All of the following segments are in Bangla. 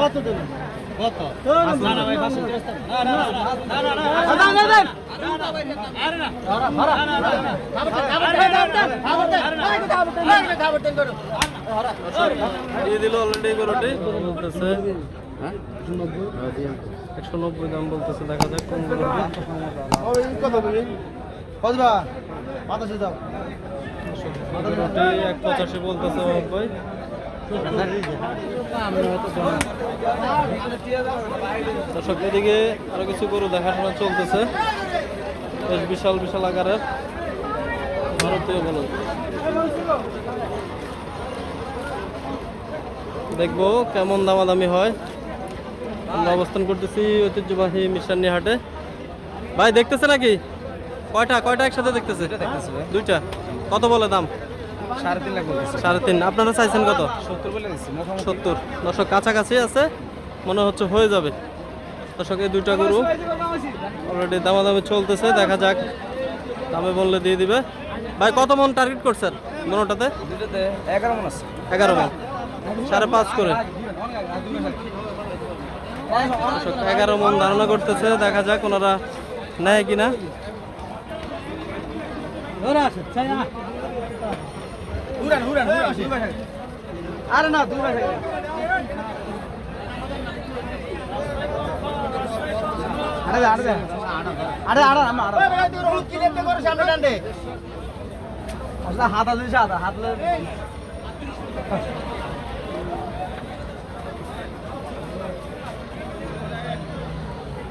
কত দেন কত না না ভাই পাঁচশো না না না না না না দিয়ে দিল অলরেডি গরুটি বলতেছে একশো নব্বই দাম বলতেছে দেখা যাক কোন পঁচাশি বলতেছে নব্বই দর্শক এদিকে আরও কিছু গরু দেখাশোনা চলতেছে। বেশ বিশাল বিশাল আকারের ভারতীয় বলদ দেখব কেমন দামাদামি হয়। আমরা অবস্থান করতেছি ঐতিহ্যবাহী মিশানি হাটে। ভাই দেখতেছে নাকি? কয়টা কয়টা একসাথে দেখতেছে? দুইটা। কত বলে দাম? সাড়ে তিন আপনারা চাইছেন কত? সত্তর দর্শক কাছাকাছি আছে মনে হচ্ছে হয়ে যাবে। দর্শক এই দুইটা গরু অলরেডি দামাদামি চলতেছে দেখা যাক। দামে বললে দিয়ে দিবে। ভাই কত মন টার্গেট করছেন মনোটাতে? এগারো মন আছে। এগারো মন। সাড়ে পাঁচ করে। দর্শক এগারো মন ধারণা করতেছে দেখা যাক ওনারা নেয় কিনা। হুরান হুরান হুরান আরে না দূর আছে আরে আরে আরে আরে আমি আরে। রোল কি লেতে করে সামনে ডান্ডে আসলে হাত আছে হাত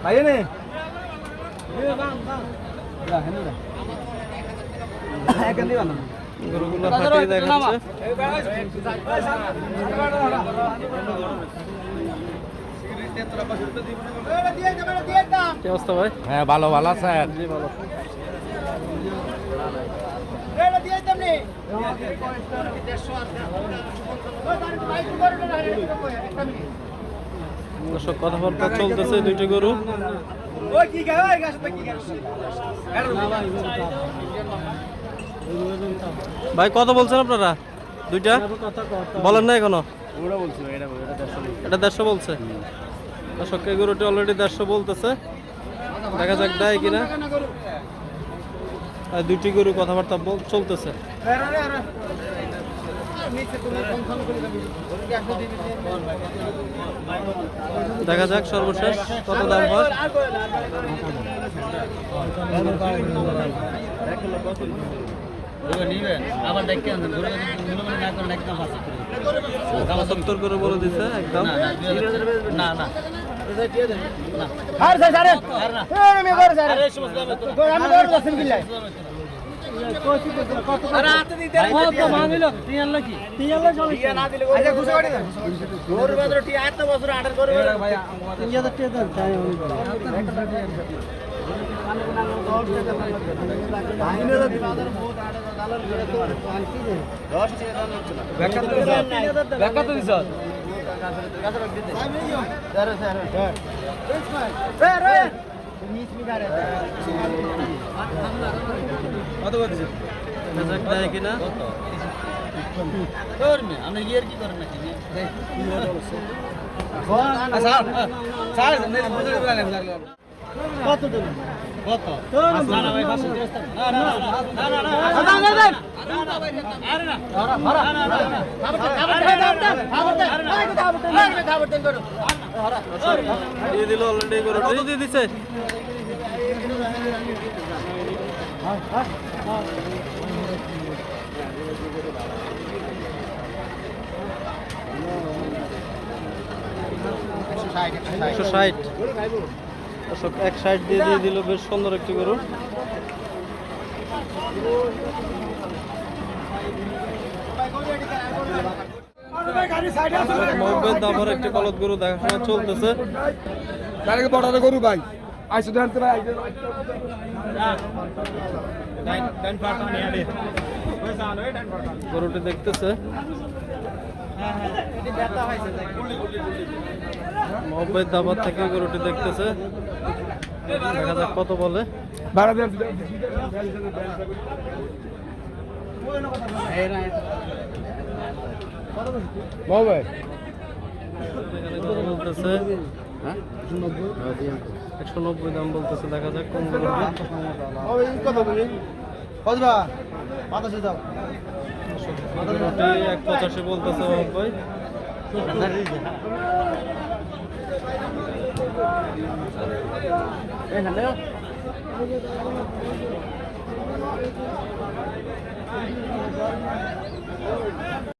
ভাই নে। এখন না গরুগুলো ফাটিয়ে দেখাচ্ছে। কি অবস্থা ভাই? হ্যাঁ ভালো ভালো স্যার জি ভালো। দর্শক কথাবার্তা চলতেছে দুইটি গরু। ভাই কত বলছেন আপনারা? দুইটা? বলেন না এখনও। এটা দেড়শো বলছে। দর্শক এই গরুটি অলরেডি দেড়শো বলতেছে। দেখা যাক দেয় কিনা। আর দুইটি গরু কথাবার্তা বল- চলতেছে। দেখা যাক সর্বশেষ কত দাম হয়। না সত্তর করে বলে দিছে একদম? না না আর স্যার আরে আরে আমি করে। স্যার আমি করে। দছেন কিলাই আরে হাতে দিতে কত মানিল টিয়াল নাকি টিয়াল চলে টিয়া না দিলে আচ্ছা খুশি করে দেন গোর বাজার টিয়া এত বছর আর্ডার করে ভাই টিয়া তো টিয়া দেন চাই ব্যাখ্যা তো দিছ কত বলছিস দেখা যাক দেয় কিনা আপনি ইয়ের কি করেন নাকি কত দেন কত না দিল অলরেডি গরু দিয়ে দিছে। একশো ষাট। দর্শক এক ষাট দিয়ে দিয়ে দিল বেশ সুন্দর একটি গরু। মহব্বেদ দামর একটি কলত গরু দেখাশোনা চলতেছে। বড় গরু ভাই। আইসো জানতে ভাই গরুটি দেখতেছে। মহব্বেদ দাবার থেকে গরুটি দেখতেছে। দেখা যাক কত বলে। বলতেছে বলতেছে একশো নব্বই দাম বলতেছে দেখা যাক কোন কতবা বাতাসে যাও এক পঁচাশি বলতেছে ভাই